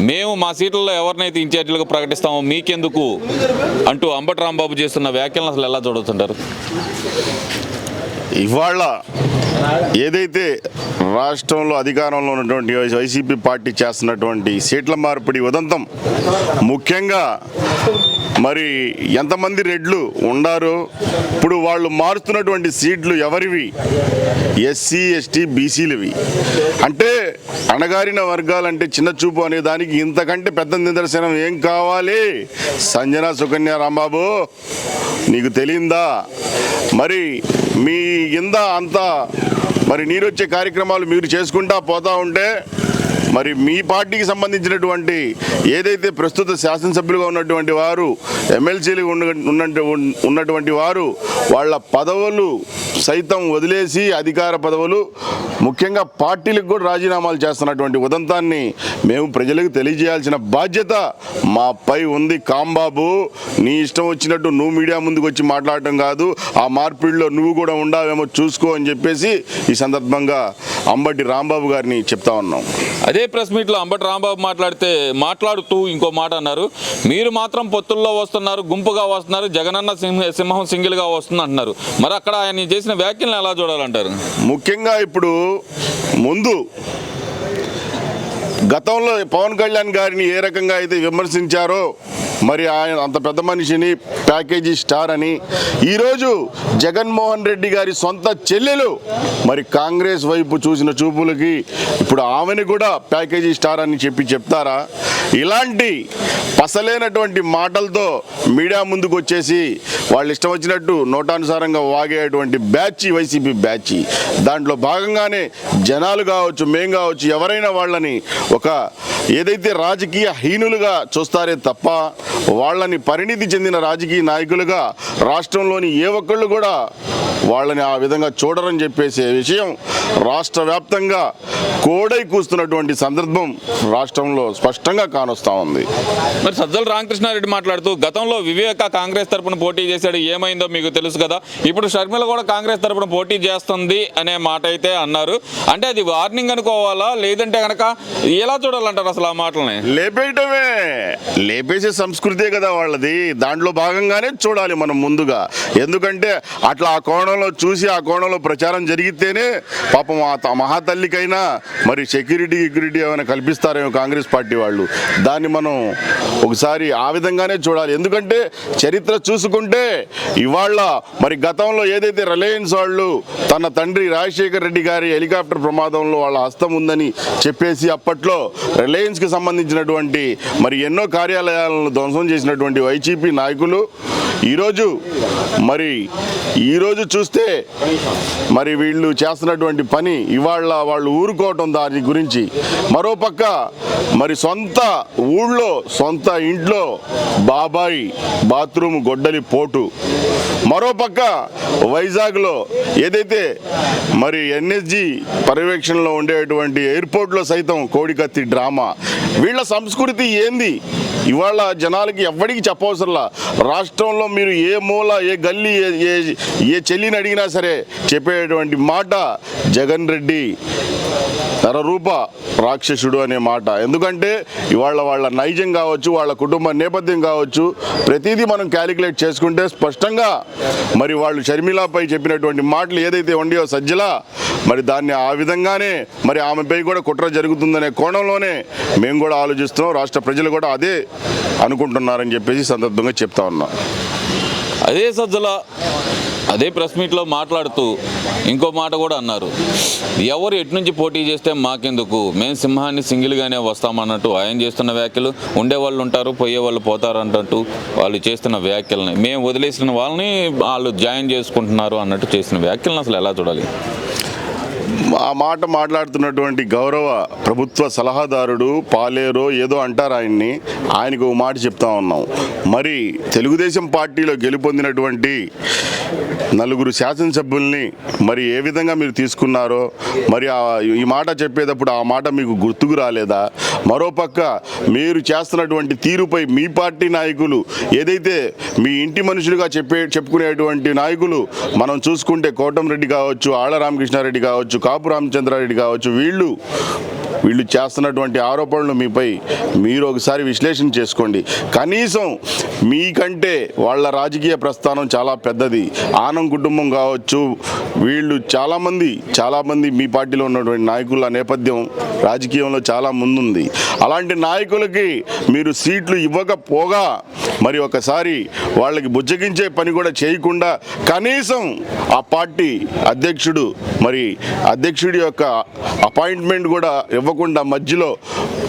మేము మా సీట్లలో ఎవరినైతే ఇన్ఛార్జీలుగా ప్రకటిస్తామో మీకెందుకు అంటూ అంబటి రాంబాబు చేస్తున్న వ్యాఖ్యలను అసలు ఎలా చూడవుతుంటారు ఇవాళ ఏదైతే రాష్ట్రంలో అధికారంలో ఉన్నటువంటి వైసీపీ పార్టీ చేస్తున్నటువంటి సీట్ల మార్పిడి ఉదంతం ముఖ్యంగా మరి ఎంతమంది రెడ్లు ఉండారో ఇప్పుడు వాళ్ళు మారుస్తున్నటువంటి సీట్లు ఎవరివి? ఎస్సీ ఎస్టీ బీసీలవి. అంటే అణగారిన వర్గాలంటే చిన్న చూపు అనే దానికి ఇంతకంటే పెద్ద నిదర్శనం ఏం కావాలి? సంజన సుకన్య రాంబాబు నీకు తెలియందా మరి మీ కింద అంతా మరి నీరొచ్చే కార్యక్రమాలు మీరు చేసుకుంటా పోతా ఉంటే మరి మీ పార్టీకి సంబంధించినటువంటి ఏదైతే ప్రస్తుత శాసనసభ్యులుగా ఉన్నటువంటి వారు ఎమ్మెల్సీలు ఉన్నటువంటి వారు వాళ్ళ పదవులు సైతం వదిలేసి అధికార పదవులు ముఖ్యంగా పార్టీలకు కూడా రాజీనామాలు చేస్తున్నటువంటి ఉదంతాన్ని మేము ప్రజలకు తెలియజేయాల్సిన బాధ్యత మాపై ఉంది. కాంబాబు నీ ఇష్టం వచ్చినట్టు నువ్వు మీడియా ముందుకు వచ్చి మాట్లాడటం కాదు ఆ మార్పిడిలో నువ్వు కూడా ఉండావేమో చూసుకో అని చెప్పేసి ఈ సందర్భంగా అంబటి రాంబాబు గారిని చెప్తా ఉన్నాం. అదే ప్రెస్ మీట్లో అంబటి రాంబాబు మాట్లాడితే మాట్లాడుతూ ఇంకో మాట అన్నారు. మీరు మాత్రం పొత్తుల్లో వస్తున్నారు గుంపుగా వస్తున్నారు జగనన్న సింహ సింహం సింగిల్గా వస్తుంది అంటున్నారు. మరి అక్కడ ఆయన చేసిన వ్యాఖ్యలను ఎలా చూడాలంటారు? ముఖ్యంగా ఇప్పుడు ముందు గతంలో పవన్ కళ్యాణ్ గారిని ఏ రకంగా అయితే విమర్శించారో మరి ఆయన అంత పెద్ద మనిషిని ప్యాకేజీ స్టార్ అని ఈరోజు జగన్మోహన్ రెడ్డి గారి సొంత చెల్లెలు మరి కాంగ్రెస్ వైపు చూసిన చూపులకి ఇప్పుడు ఆమెని కూడా ప్యాకేజీ స్టార్ అని చెప్పి చెప్తారా? ఇలాంటి పసలేనటువంటి మాటలతో మీడియా ముందుకు వచ్చేసి వాళ్ళు ఇష్టం వచ్చినట్టు నోటానుసారంగా వాగేటువంటి బ్యాచ్ వైసీపీ బ్యాచ్. దాంట్లో భాగంగానే జనాలు కావచ్చు మేం కావచ్చు ఎవరైనా వాళ్ళని ఒక ఏదైతే రాజకీయ హీనులుగా చూస్తారే తప్ప వాళ్ళని పరిణితి చెందిన రాజకీయ నాయకులుగా రాష్ట్రంలోని ఏ ఒక్కళ్ళు కూడా వాళ్ళని ఆ విధంగా చూడరని చెప్పేసే విషయం రాష్ట్ర వ్యాప్తంగా కోడై కూస్తున్నటువంటి సందర్భం రాష్ట్రంలో స్పష్టంగా కానొస్తా ఉంది. మరి సజ్జల రామకృష్ణారెడ్డి మాట్లాడుతూ గతంలో వివేక కాంగ్రెస్ తరపున పోటీ చేశాడు ఏమైందో మీకు తెలుసు కదా? ఇప్పుడు షర్మిల కూడా కాంగ్రెస్ తరపున పోటీ చేస్తుంది అనే మాట అయితే అన్నారు. అంటే అది వార్నింగ్ అనుకోవాలా? లేదంటే కనుక ఎలా చూడాలంటారు అసలు ఆ మాటలని? లేపేయటమే. లేపేసే సంస్కృతే కదా వాళ్ళది. దాంట్లో భాగంగానే చూడాలి మనం ముందుగా. ఎందుకంటే అట్లా ఆ కోణంలో చూసి ఆ కోణంలో ప్రచారం జరిగితేనే పాపం ఆ మహాతల్లికైనా మరి సెక్యూరిటీ సెక్యూరిటీ ఏమైనా కల్పిస్తారేమో కాంగ్రెస్ పార్టీ వాళ్ళు. దాన్ని మనం ఒకసారి ఆ విధంగానే చూడాలి. ఎందుకంటే చరిత్ర చూసుకుంటే ఇవాళ మరి గతంలో ఏదైతే రిలయన్స్ వాళ్ళు తన తండ్రి రాజశేఖర్ రెడ్డి గారి హెలికాప్టర్ ప్రమాదంలో వాళ్ళ హస్తం ఉందని చెప్పేసి అప్పట్లో రిలయన్స్కి సంబంధించినటువంటి మరి ఎన్నో కార్యాలయాలను ధ్వంసం చేసినటువంటి వైసీపీ నాయకులు ఈరోజు మరి ఈరోజు చూస్తే మరి వీళ్ళు చేస్తున్నటువంటి పని ఇవాళ వాళ్ళు ఊరుకోవటం దాని గురించి. మరోపక్క మరి సొంత ఊళ్ళో సొంత ఇంట్లో బాబాయి బాత్రూమ్ గొడ్డలి పోటు. మరోపక్క వైజాగ్లో ఏదైతే మరి ఎన్ఎస్జి పర్యవేక్షణలో ఉండేటువంటి ఎయిర్పోర్ట్లో సైతం కోడికత్తి డ్రామా. వీళ్ళ సంస్కృతి ఏంది? ఇవాళ జనాలకి ఎవ్వడికి చెప్పవసరంలా. రాష్ట్రంలో మీరు ఏ మూల ఏ గల్లీ ఏ ఏ- చెల్లి చెల్లిని అడిగినా సరే చెప్పేటువంటి మాట జగన్ రెడ్డి నరరూప రాక్షసుడు అనే మాట. ఎందుకంటే ఇవాళ వాళ్ళ నైజం కావచ్చు వాళ్ళ కుటుంబ నేపథ్యం కావచ్చు ప్రతిదీ మనం క్యాలిక్యులేట్ చేసుకుంటే స్పష్టంగా మరి వాళ్ళు షర్మిలాపై చెప్పినటువంటి మాటలు ఏదైతే ఉండియో సజ్జల మరి దాన్ని ఆ విధంగానే మరి ఆమెపై కూడా కుట్ర జరుగుతుందనే కోణంలోనే మేము కూడా ఆలోచిస్తున్నాం రాష్ట్ర ప్రజలు కూడా అదే అనుకుంటున్నారని చెప్పేసి సందర్భంగా చెప్తా ఉన్నాం. అదే సజ్జల అదే ప్రెస్ మీట్లో మాట్లాడుతూ ఇంకో మాట కూడా అన్నారు. ఎవరు ఎటు నుంచి పోటీ చేస్తే మాకెందుకు? మేము సింహాన్ని సింగిల్గానే వస్తామన్నట్టు ఆయన చేస్తున్న వ్యాఖ్యలు ఉండేవాళ్ళు ఉంటారు పోయే వాళ్ళు పోతారు అన్నట్టు వాళ్ళు చేస్తున్న వ్యాఖ్యలని. మేము వదిలేసిన వాళ్ళని వాళ్ళు జాయిన్ చేసుకుంటున్నారు అన్నట్టు చేసిన వ్యాఖ్యలను అసలు ఎలా చూడాలి? ఆ మాట మాట్లాడుతున్నటువంటి గౌరవ ప్రభుత్వ సలహాదారుడు పాలేరో ఏదో అంటారు ఆయన్ని. ఆయనకు ఒక మాట చెప్తా ఉన్నాం. మరి తెలుగుదేశం పార్టీలో గెలుపొందినటువంటి నలుగురు శాసనసభ్యుల్ని మరి ఏ విధంగా మీరు తీసుకున్నారో మరి ఆ- ఈ మాట చెప్పేటప్పుడు ఆ మాట మీకు గుర్తుకు రాలేదా? మరోపక్క మీరు చేస్తున్నటువంటి తీరుపై మీ పార్టీ నాయకులు ఏదైతే మీ ఇంటి మనుషులుగా చెప్పే చెప్పుకునేటువంటి నాయకులు మనం చూసుకుంటే కోటంరెడ్డి కావచ్చు ఆళ్ళ రామకృష్ణారెడ్డి కావచ్చు కాపు రామచంద్రారెడ్డి కావచ్చు వీళ్ళు వీళ్ళు చేస్తున్నటువంటి ఆరోపణలు మీపై మీరు ఒకసారి విశ్లేషణ చేసుకోండి. కనీసం మీకంటే వాళ్ళ రాజకీయ ప్రస్థానం చాలా పెద్దది. ఆనం కుటుంబం కావచ్చు వీళ్ళు చాలామంది చాలామంది మీ పార్టీలో ఉన్నటువంటి నాయకుల నేపథ్యం రాజకీయంలో చాలా ముందుంది. అలాంటి నాయకులకి మీరు సీట్లు ఇవ్వకపోగా మరి ఒకసారి వాళ్ళకి బుజ్జగించే పని కూడా చేయకుండా కనీసం ఆ పార్టీ అధ్యక్షుడు మరి అధ్యక్షుడి యొక్క అపాయింట్మెంట్ కూడా ఇవ్వకుండా మధ్యలో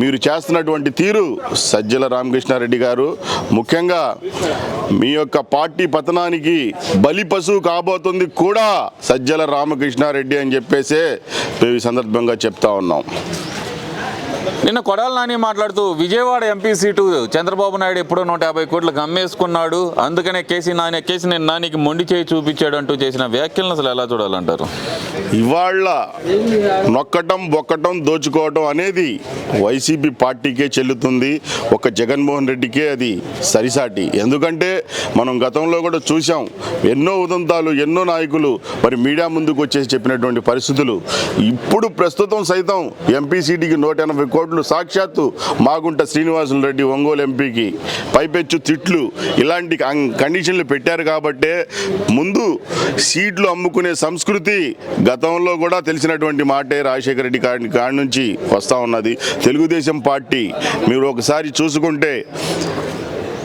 మీరు చేస్తున్నటువంటి తీరు సజ్జల రామకృష్ణారెడ్డి గారు. ముఖ్యంగా మీ యొక్క పార్టీ పతనానికి బలి పశువు కాబోతుంది కూడా సజ్జల రామకృష్ణారెడ్డి అని చెప్పేసే మేము ఈ సందర్భంగా చెప్తా ఉన్నాం. నిన్న కొడాల నాని మాట్లాడుతూ విజయవాడ ఎంపీ సీటు చంద్రబాబు నాయుడు ఎప్పుడో నూట యాభై కోట్లు గమ్మేసుకున్నాడు. అందుకనే కేసీ నాని కేసీ నేను నానికి మొండి చేయి చూపించాడు అంటూ చేసిన వ్యాఖ్యలను అసలు ఎలా చూడాలంటారు? ఇవాళ నొక్కటం బొక్కటం దోచుకోవటం అనేది వైసీపీ పార్టీకే చెల్లుతుంది. ఒక జగన్మోహన్ రెడ్డికే అది సరిసాటి. ఎందుకంటే మనం గతంలో కూడా చూసాం ఎన్నో ఉదంతాలు ఎన్నో నాయకులు మరి మీడియా ముందుకు వచ్చేసి చెప్పినటువంటి పరిస్థితులు. ఇప్పుడు ప్రస్తుతం సైతం ఎంపీ నూట ఎనభై కోట్లు సాక్షాత్తు మాగుంట శ్రీనివాసులు రెడ్డి ఒంగోలు ఎంపీకి పైపెచ్చు తిట్లు ఇలాంటి కండిషన్లు పెట్టారు కాబట్టే ముందు సీట్లు అమ్ముకునే సంస్కృతి గతంలో కూడా తెలిసినటువంటి మాటే రాజశేఖర రెడ్డి కాడి కాడి నుంచి వస్తూ ఉన్నది. తెలుగుదేశం పార్టీ మీరు ఒకసారి చూసుకుంటే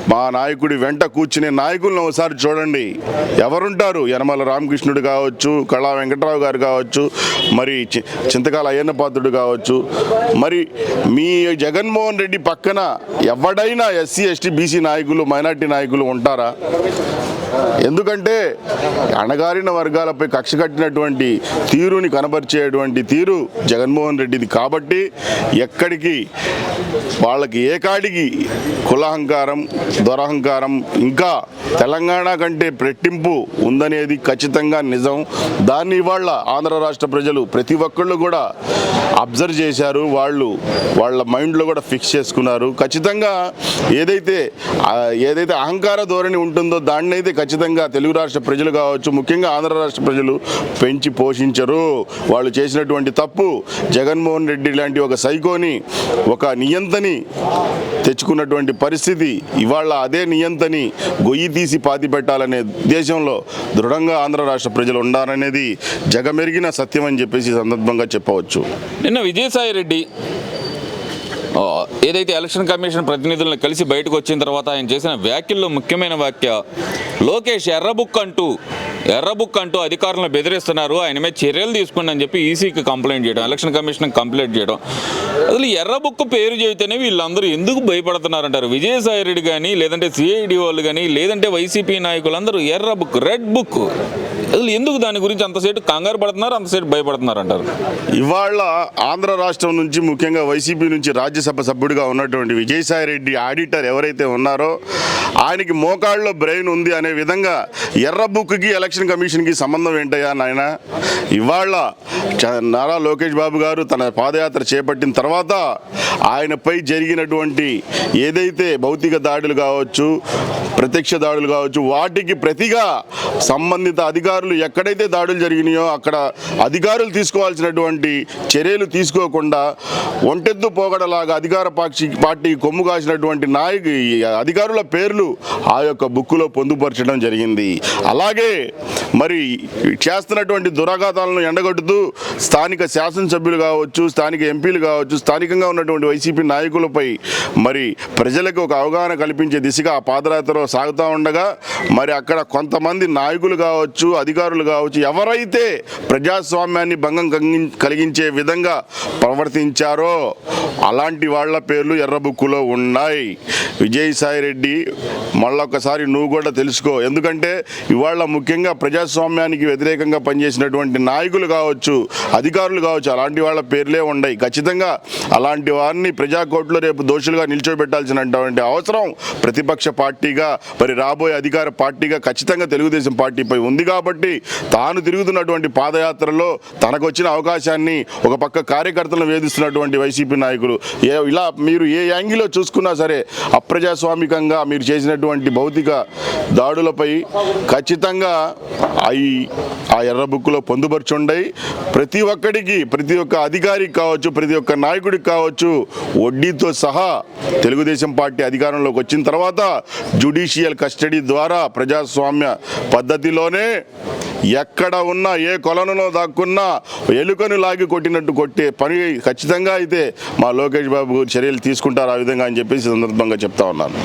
మా నాయకుడి వెంట కూర్చునే నాయకులను ఒకసారి చూడండి. ఎవరుంటారు? యనమల రామకృష్ణుడు కావచ్చు కళా వెంకట్రావు గారు కావచ్చు మరి చి- చింతకాల అయ్యన్న పాత్రుడు కావచ్చు. మరి మీ జగన్మోహన్ రెడ్డి పక్కన ఎవడైనా ఎస్సీ ఎస్టీ బీసీ నాయకులు మైనార్టీ నాయకులు ఉంటారా? ఎందుకంటే అణగారిన వర్గాలపై కక్ష కట్టినటువంటి తీరుని కనబరిచేటువంటి తీరు జగన్మోహన్ రెడ్డిది కాబట్టి ఎక్కడికి వాళ్ళకి ఏకాడికి కులహంకారం దురహంకారం ఇంకా తెలంగాణ కంటే రెట్టింపు ఉందనేది ఖచ్చితంగా నిజం. దాన్ని ఇవాళ ఆంధ్ర రాష్ట్ర ప్రజలు ప్రతి ఒక్కళ్ళు కూడా అబ్జర్వ్ చేశారు. వాళ్ళు వాళ్ళ మైండ్లో కూడా ఫిక్స్ చేసుకున్నారు. ఖచ్చితంగా ఏదైతే ఏదైతే అహంకార ధోరణి ఉంటుందో దాన్ని అయితే ఖచ్చితంగా తెలుగు రాష్ట్ర ప్రజలు కావచ్చు ముఖ్యంగా ఆంధ్ర రాష్ట్ర ప్రజలు పెంచి పోషించరు. వాళ్ళు చేసినటువంటి తప్పు జగన్మోహన్ రెడ్డి లాంటి ఒక సైకోని ఒక నియంతని తెచ్చుకున్నటువంటి పరిస్థితి ఇవాళ అదే నియంతని గొయ్యి తీసి పాతి పెట్టాలనే ఉద్దేశంలో దృఢంగా ఆంధ్ర రాష్ట్ర ప్రజలు ఉండాలనేది జగమెరిగిన సత్యం అని చెప్పేసి సందర్భంగా చెప్పవచ్చు. నిన్న విజయసాయి రెడ్డి ఏదైతే ఎలక్షన్ కమిషన్ ప్రతినిధులను కలిసి బయటకు వచ్చిన తర్వాత ఆయన చేసిన వ్యాఖ్యల్లో ముఖ్యమైన వ్యాఖ్య లోకేష్ ఎర్రబుక్ అంటూ ఎర్రబుక్ అంటూ అధికారులను బెదిరిస్తున్నారు. ఆయన మీద చర్యలు తీసుకోండి అని చెప్పి ఈసీకి కంప్లైంట్ చేయడం ఎలక్షన్ కమిషన్ కంప్లైంట్ చేయడం. అసలు ఎర్రబుక్ పేరు చెబితేనే వీళ్ళందరూ ఎందుకు భయపడుతున్నారంటారు? విజయసాయి రెడ్డి కానీ లేదంటే సిఐడి వాళ్ళు కానీ లేదంటే వైసీపీ నాయకులందరూ ఎర్ర బుక్ రెడ్ బుక్. అసలు ఎందుకు దాని గురించి అంతసేపు కంగారు పడుతున్నారు అంతసేపు భయపడుతున్నారు అంటారు ఇవాళ ఆంధ్ర రాష్ట్రం నుంచి ముఖ్యంగా వైసీపీ నుంచి రాజ్యసభ సభ్యుడిగా ఉన్నటువంటి విజయసాయి రెడ్డి ఆడిటర్ ఎవరైతే ఉన్నారో ఆయనకి మోకాళ్ళలో బ్రెయిన్ ఉంది అనే విధంగా ఎర్ర బుక్కి ఎలక్షన్ కమిషన్కి సంబంధం ఏంటయ్యా నాయన? ఇవాళ చ- నారా లోకేష్ బాబు గారు తన పాదయాత్ర చేపట్టిన తర్వాత ఆయనపై జరిగినటువంటి ఏదైతే భౌతిక దాడులు కావచ్చు ప్రత్యక్ష దాడులు కావచ్చు వాటికి ప్రతిగా సంబంధిత అధికారులు ఎక్కడైతే దాడులు జరిగినాయో అక్కడ అధికారులు తీసుకోవాల్సినటువంటి చర్యలు తీసుకోకుండా ఒంటెద్దు పోగడలాగా అధికార పాక్షి పార్టీ కొమ్ము కాసినటువంటి నాయకు అధికారుల పేర్లు ఆ యొక్క బుక్కులో పొందుపరచడం జరిగింది. అలాగే మరి చేస్తున్నటువంటి దురాఘాతాలను ఎండగొట్టుతూ స్థానిక శాసనసభ్యులు కావచ్చు స్థానిక ఎంపీలు కావచ్చు స్థానికంగా ఉన్నటువంటి వైసీపీ నాయకులపై మరి ప్రజలకు ఒక అవగాహన కల్పించే దిశగా ఆ పాదయాత్రలో సాగుతూ ఉండగా మరి అక్కడ కొంతమంది నాయకులు కావచ్చు అధికారులు కావచ్చు ఎవరైతే ప్రజాస్వామ్యాన్ని భంగం కలిగించే విధంగా ప్రవర్తించారో అలాంటి వాళ్ళ పేర్లు ఎర్రబుక్కులో ఉన్నాయి. విజయసాయి రెడ్డి మళ్ళొకసారి నువ్వు కూడా తెలుసుకో. ఎందుకంటే ఇవాళ ముఖ్యంగా ప్రజాస్వామ్యానికి వ్యతిరేకంగా పనిచేసినటువంటి నాయకులు కావచ్చు అధికారులు కావచ్చు అలాంటి వాళ్ళ పేర్లే ఉన్నాయి ఖచ్చితంగా అలాంటి వారిని ప్రజా కోర్టులో రేపు దోషులుగా నిల్చోబెట్టాల్సినటువంటి అవసరం ప్రతిపక్ష పార్టీగా మరి రాబోయే అధికార పార్టీగా ఖచ్చితంగా తెలుగుదేశం పార్టీపై ఉంది కాబట్టి తాను తిరుగుతున్నటువంటి పాదయాత్రలో తనకు వచ్చిన అవకాశాన్ని ఒక పక్క కార్యకర్తలను వేధిస్తున్నటువంటి వైసీపీ నాయకులు. ఏ ఇలా మీరు ఏ యాంగిల్లో చూసుకున్నా సరే అప్రజాస్వామికంగా మీరు చేసినటువంటి భౌతిక దాడులపై ఖచ్చితంగా అవి ఆ ఎర్ర బుక్లో పొందుపరుచుండయి. ప్రతి ఒక్కడికి ప్రతి ఒక్క అధికారికి కావచ్చు ప్రతి ఒక్క నాయకుడు నాయకుడికి కావచ్చు వడ్డీతో సహా తెలుగుదేశం పార్టీ అధికారంలోకి వచ్చిన తర్వాత జుడిషియల్ కస్టడీ ద్వారా ప్రజాస్వామ్య పద్ధతిలోనే ఎక్కడ ఉన్నా ఏ కొలనులో దాక్కున్నా ఎలుకను లాగి కొట్టినట్టు కొట్టే పని ఖచ్చితంగా అయితే మా లోకేష్ బాబు చర్యలు తీసుకుంటారు ఆ విధంగా అని చెప్పేసి సందర్భంగా చెప్తా ఉన్నాను.